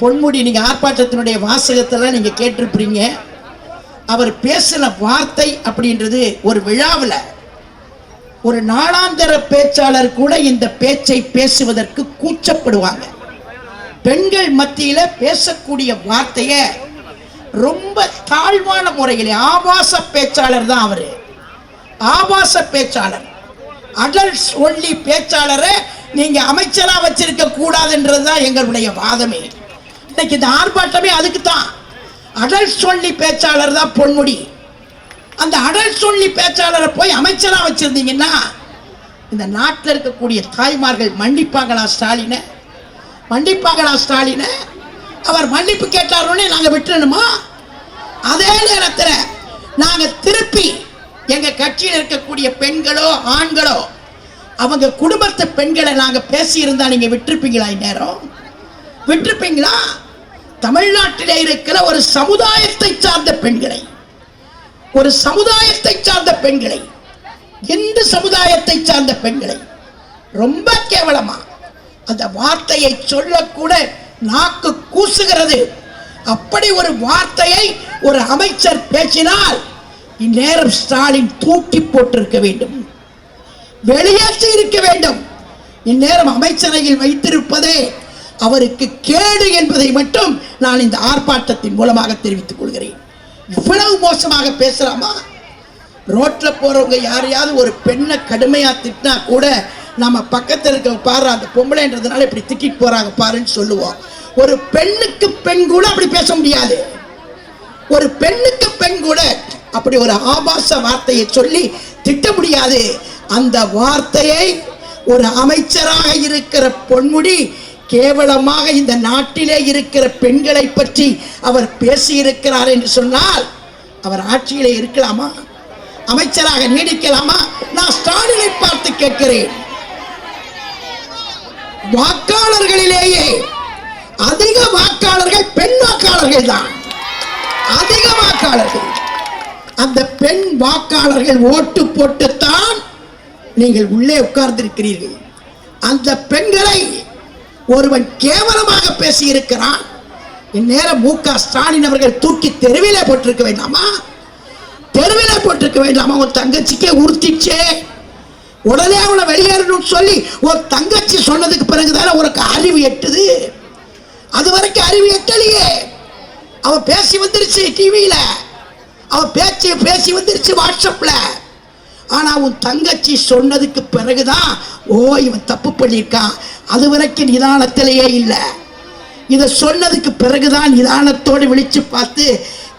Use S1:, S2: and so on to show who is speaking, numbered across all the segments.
S1: பொன்முடி நீங்க ஆர்ப்பாட்டத்தினுடைய வாசகத்தெல்லாம் நீங்க கேட்டிருப்பீங்க. அவர் பேசின வார்த்தை அப்படின்றது ஒரு விழாவில் ஒரு நாளாந்தர பேச்சாளர் கூட இந்த பேச்சை பேசுவதற்கு கூச்சப்படுவாங்க. பெண்கள் மத்தியில பேசக்கூடிய வார்த்தைய ரொம்ப தாழ்வான முறையில் ஆபாச பேச்சாளர் தான் அவரு. ஆபாச பேச்சாளர். அடல்ட்ஸ் ஒன்லி பேச்சாளரை நீங்க அமைச்சரா வச்சிருக்க கூடாதுன்றது தான் எங்களுடைய வாதமே. இன்னைக்கு இந்த ஆர்ப்பாட்டமே அதுக்கு தான் அடல் சொல்லி பேச்சாளர் தான் பொன்முடி. அந்த அடல் சொல்லி பேச்சாளரை போய் அமைச்சராக வச்சிருந்தீங்கன்னா இந்த நாட்டில் இருக்கக்கூடிய தாய்மார்கள் மன்னிப்பாங்களா ஸ்டாலினை? மன்னிப்பாங்களா ஸ்டாலினை? அவர் மன்னிப்பு கேட்டாரோடனே நாங்கள் விட்டுறணுமா? அதே நேரத்தில் நாங்கள் திருப்பி எங்கள் கட்சியில் இருக்கக்கூடிய பெண்களோ ஆண்களோ அவங்க குடும்பத்து பெண்களை நாங்கள் பேசியிருந்தா நீங்கள் விட்டுருப்பீங்களா இந்நேரம்? விட்டுருப்பீங்களா? தமிழ்நாட்டிலே இருக்கிற ஒரு சமுதாயத்தை சார்ந்த பெண்களை ஒரு சமுதாயத்தை சார்ந்த பெண்களை இந்து சமுதாயத்தை சார்ந்த பெண்களை ரொம்ப கேவலமா அந்த வார்த்தையை சொல்லக்கூட நாக்கு கூசுகிறது. அப்படி ஒரு வார்த்தையை ஒரு அமைச்சர் பேசினால் இந்நேரம் ஸ்டாலின் தூக்கி போட்டிருக்க வேண்டும். வெளியேற்றி இருக்க வேண்டும். இந்நேரம் அமைச்சரையில் வைத்திருப்பதே அவருக்கு கேடு என்பதை மட்டும் நான் இந்த ஆர்ப்பாட்டத்தின் மூலமாக தெரிவித்துக் கொள்கிறேன். இவ்வளவு மோசமாக பேசுறாமா ரோட்ல போறவங்க யாரையாவது ஒரு பெண்ணை கடுமையா திட்டினா கூட நம்ம பக்கத்துல இருக்க பாரு அந்த பொம்பளைன்றதுனால இப்படி திட்டிட்டு போறாங்க பாருன்னு சொல்லுவோம். ஒரு பெண்ணுக்கு பெண் கூட அப்படி பேச முடியாது. ஒரு பெண்ணுக்கு பெண் கூட அப்படி ஒரு ஆபாச வார்த்தையை சொல்லி திட்ட முடியாது. அந்த வார்த்தையை ஒரு அமைச்சராக இருக்கிற பொன்முடி கேவலமாக இந்த நாட்டிலே இருக்கிற பெண்களை பற்றி அவர் பேசியிருக்கிறார் என்று சொன்னால் அவர் ஆட்சியிலே இருக்கலாமா? அமைச்சராக நீடிக்கலாமா? நான் ஸ்டாலினை பார்த்து கேட்கிறேன். வாக்காளர்களிலேயே அதிக வாக்காளர்கள் பெண் வாக்காளர்கள் தான். அதிக வாக்காளர்கள். அந்த பெண் வாக்காளர்கள் ஓட்டு போட்டுத்தான் நீங்கள் உள்ளே உட்கார்ந்திருக்கிறீர்கள். அந்த பெண்களை ஒருவன் கேவலமாக பேசியிருக்கிறான். இந்நேரம் மு க ஸ்டாலின் அவர்கள் தூக்கி தெருவிலே போட்டிருக்க வேண்டாமா? தெருவிலே போட்டிருக்க வேண்டாமா? உன் தங்கச்சிக்கே உறுத்திச்சே. உடனே அவளை வெளியேறணும்னு சொல்லி ஒரு தங்கச்சி சொன்னதுக்கு பிறகுதானே உனக்கு அறிவு எட்டுது? அது வரைக்கும் அறிவு எட்டலையே. அவன் பேசி வந்துருச்சு டிவியில அவன் பேச்சு பேசி வந்துருச்சு வாட்ஸ்அப்ல ஆனா உன் தங்கச்சி சொன்னதுக்கு பிறகுதான் ஓ இவன் தப்பு பண்ணியிருக்கான். அது வரைக்கும் நிதானத்திலேயே இல்லை. இதை சொன்னதுக்கு பிறகுதான் நிதானத்தோடு விழிச்சு பார்த்து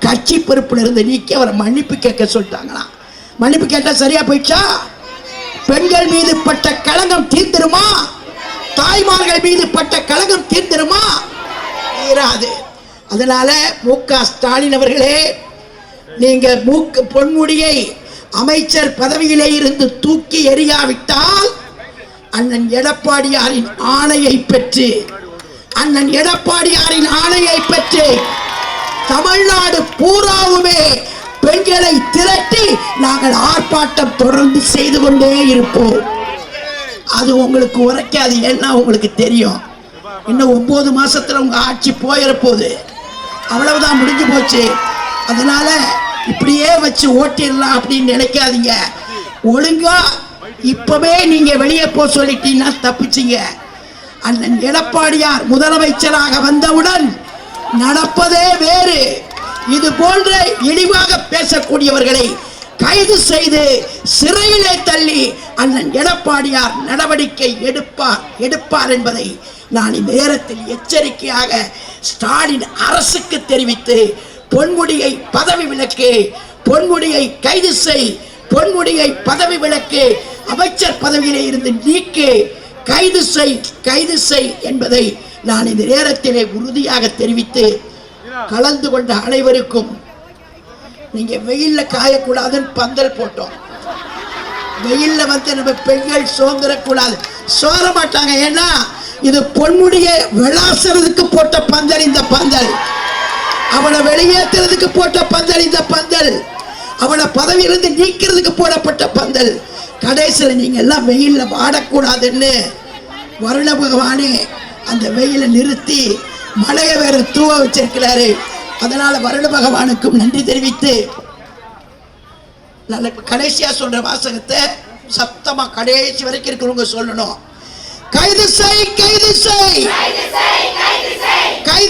S1: கட்சி பொறுப்புல இருந்து நீக்கி அவரை மன்னிப்பு கேட்க சொல்லிட்டாங்களாம். மன்னிப்பு கேட்டா சரியா போயிடுச்சா? பெண்கள் மீது பட்ட கழகம் தீர்ந்துருமா? தாய்மார்கள் மீது பட்ட கழகம் தீர்ந்துருமா? தீராது. அதனால மு க ஸ்டாலின் அவர்களே நீங்க மூக்கு பொன்முடியை அமைச்சர் பதவியிலே இருந்து தூக்கி எறியாவிட்டால் அண்ணன் எடப்பாடியாரின் ஆணையை பெற்று அண்ணன் எடப்பாடியாரின் ஆணையை பெற்று தமிழ்நாடு பூராவுமே பெண்களை திரட்டி நாங்கள் ஆர்ப்பாட்டம் தொடர்ந்து செய்து கொண்டே இருப்போம். அது உங்களுக்கு உரைக்காது ஏன்னா உங்களுக்கு தெரியும். இன்னும் ஒன்பது மாசத்துல உங்க ஆட்சி போயிட போகுது அவ்வளவுதான் முடிஞ்சு போச்சு. அதனால இப்படியே வச்சு ஓட்டிடலாம் அப்படின்னு நினைக்காதீங்க. ஒழுங்கா இப்பவே நீங்க வெளியே போக சொல்லிட்டீங்கன்னா தப்பிச்சீங்க. அண்ணன் எடப்பாடியார் முதலமைச்சராக வந்தவுடன் நடப்பதே வேறு. இது போன்ற இழிவாக பேசக்கூடியவர்களை கைது செய்து சிறையிலே தள்ளி அண்ணன் எடப்பாடியார் நடவடிக்கை எடுப்பார் எடுப்பார் என்பதை நான் இந்நேரத்தில் எச்சரிக்கையாக ஸ்டாலின் அரசுக்கு தெரிவித்து பொன்முடியை பதவி விலக்கு பொன்முடியை கைது செய் பொன்முடியை பதவி விலக்கு அமைச்சர் பதவியிலே இருந்து நீக்கு கைது செய் கைது செய் என்பதை நான் இந்த நேரத்திலே உறுதியாக தெரிவித்து கலந்து கொண்ட அனைவருக்கும் நீங்க வெயில்ல காயக்கூடாதுன்னு பந்தல் போட்டோம். வெயில்ல வந்து நம்ம பெண்கள் சோர்ந்துடக்கூடாது சோர மாட்டாங்க ஏன்னா இது பொன்முடிய விளாசுறதுக்கு போட்ட பந்தல் இந்த பந்தல். அவனை வெளியேற்றுறதுக்கு போட்ட பந்தல் இந்த பந்தல். அவனை பதவியிலிருந்து நீக்கிறதுக்கு போடப்பட்ட பந்தல். கடைசியில் நீங்க எல்லாம் வெயில்ல வாடக்கூடாதுன்னு வருண பகவானே அந்த வெயிலை நிறுத்தி மழையை வேற தூவ வச்சிருக்கிறாரு. அதனால வருட பகவானுக்கும் நன்றி தெரிவித்து நல்ல இப்ப கடைசியா சொல்ற வாசகத்தை சத்தமா கடைசி வரைக்கும் இருக்கிறவங்க சொல்லணும். கைது செய் கைது செய். கைது